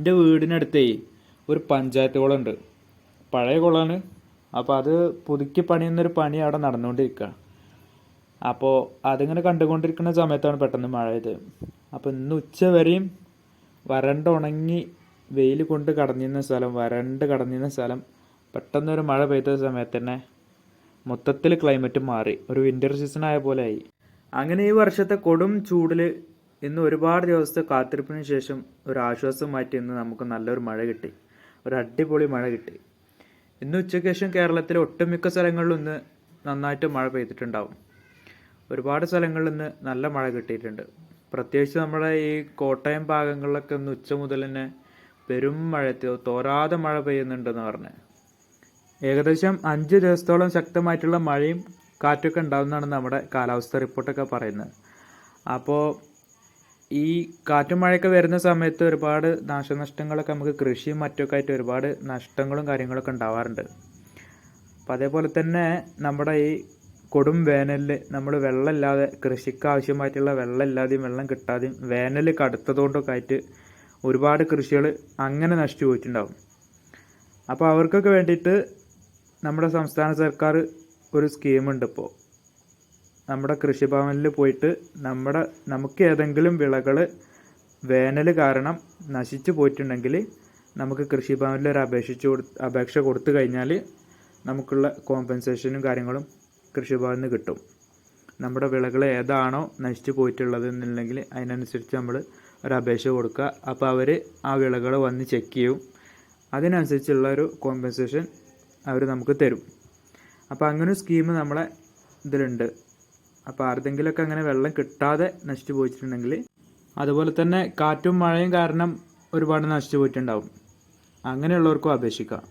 എന്റെ വീടിനടുത്തേ ഒരു പഞ്ചായത്ത് കുളമുണ്ട്. പഴയ കുളമാണ്. അപ്പോൾ അത് പുതുക്കി പണിയുന്നൊരു പണി അവിടെ നടന്നുകൊണ്ടിരിക്കുകയാണ് അപ്പോൾ അതിങ്ങനെ കണ്ടുകൊണ്ടിരിക്കുന്ന സമയത്താണ് പെട്ടെന്ന് മഴ അപ്പോൾ ഇന്ന് ഉച്ച വരെയും വരണ്ട് ഉണങ്ങി വെയിൽ കൊണ്ട് കടന്നിരുന്ന സ്ഥലം വരണ്ട് കടന്നിരുന്ന സ്ഥലം പെട്ടെന്നൊരു മഴ പെയ്ത സമയത്ത് തന്നെ മൊത്തത്തിൽ ക്ലൈമറ്റ് മാറി. ഒരു വിന്റർ സീസൺ ആയ പോലെ ആയി. അങ്ങനെ ഈ വർഷത്തെ കൊടും ചൂടിൽ ഇന്ന് ഒരുപാട് ദിവസത്തെ കാത്തിരിപ്പിന് ശേഷം ഒരു ആശ്വാസം മാറ്റി ഇന്ന് നമുക്ക് നല്ലൊരു മഴ കിട്ടി. ഒരു അടിപൊളി മഴ കിട്ടി. ഇന്ന് ഉച്ചയ്ക്ക് ശേഷം കേരളത്തിലെ ഒട്ടുമിക്ക സ്ഥലങ്ങളിലും ഇന്ന് നന്നായിട്ട് മഴ പെയ്തിട്ടുണ്ടാവും. ഒരുപാട് സ്ഥലങ്ങളിൽ ഇന്ന് നല്ല മഴ കിട്ടിയിട്ടുണ്ട്. പ്രത്യേകിച്ച് നമ്മുടെ ഈ കോട്ടയം ഭാഗങ്ങളിലൊക്കെ ഇന്ന് ഉച്ച മുതൽ തന്നെ പെരും മഴ തോരാതെ മഴ പെയ്യുന്നുണ്ടെന്ന് പറഞ്ഞ്. ഏകദേശം അഞ്ച് ദിവസത്തോളം ശക്തമായിട്ടുള്ള മഴയും കാറ്റൊക്കെ ഉണ്ടാകുന്നതാണ് നമ്മുടെ കാലാവസ്ഥ റിപ്പോർട്ടൊക്കെ പറയുന്നത്. അപ്പോൾ ഈ കാറ്റും മഴയൊക്കെ വരുന്ന സമയത്ത് ഒരുപാട് നാശനഷ്ടങ്ങളൊക്കെ നമുക്ക് കൃഷിയും മറ്റൊക്കെ ആയിട്ട് ഒരുപാട് നഷ്ടങ്ങളും കാര്യങ്ങളൊക്കെ ഉണ്ടാവാറുണ്ട്. അപ്പോൾ അതേപോലെ തന്നെ നമ്മുടെ ഈ കൊടും വേനലിൽ നമ്മൾ വെള്ളമില്ലാതെ കൃഷിക്ക് ആവശ്യമായിട്ടുള്ള വെള്ളമില്ലാതെയും വെള്ളം കിട്ടാതെയും വേനൽ കടുത്തതുകൊണ്ടൊക്കെ ആയിട്ട് ഒരുപാട് കൃഷികൾ അങ്ങനെ നശിച്ചു പോയിട്ടുണ്ടാവും. അപ്പോൾ അവർക്കൊക്കെ വേണ്ടിയിട്ട് നമ്മുടെ സംസ്ഥാന സർക്കാർ ഒരു സ്കീമുണ്ട് ഇപ്പോൾ നമ്മുടെ കൃഷിഭവനിൽ പോയിട്ട് നമ്മുടെ നമുക്ക് ഏതെങ്കിലും വിളകൾ വേനൽ കാരണം നശിച്ചു പോയിട്ടുണ്ടെങ്കിൽ നമുക്ക് കൃഷിഭവനിൽ ഒരു അപേക്ഷിച്ച് അപേക്ഷ കൊടുത്തു കഴിഞ്ഞാൽ നമുക്കുള്ള കോമ്പൻസേഷനും കാര്യങ്ങളും കൃഷിഭവനിൽ നിന്ന് കിട്ടും. നമ്മുടെ വിളകൾ ഏതാണോ നശിച്ചു പോയിട്ടുള്ളത് എന്നുണ്ടെങ്കിൽ അതിനനുസരിച്ച് നമ്മൾ ഒരു അപേക്ഷ കൊടുക്കുക. അപ്പോൾ അവർ ആ വിളകൾ വന്ന് ചെക്ക് ചെയ്യും. അതിനനുസരിച്ചുള്ള ഒരു കോമ്പൻസേഷൻ അവർ നമുക്ക് തരും. അപ്പോൾ അങ്ങനെ സ്കീം നമ്മളെ ഇതിലുണ്ട്. അപ്പോൾ ആർക്കെങ്കിലുമൊക്കെ അങ്ങനെ വെള്ളം കിട്ടാതെ നശിച്ചു പോയിട്ടുണ്ടെങ്കിൽ അതുപോലെ തന്നെ കാറ്റും മഴയും കാരണം ഒരുപാട് നശിച്ചു പോയിട്ടുണ്ടാവും. അങ്ങനെയുള്ളവർക്കും അപേക്ഷിക്കാം.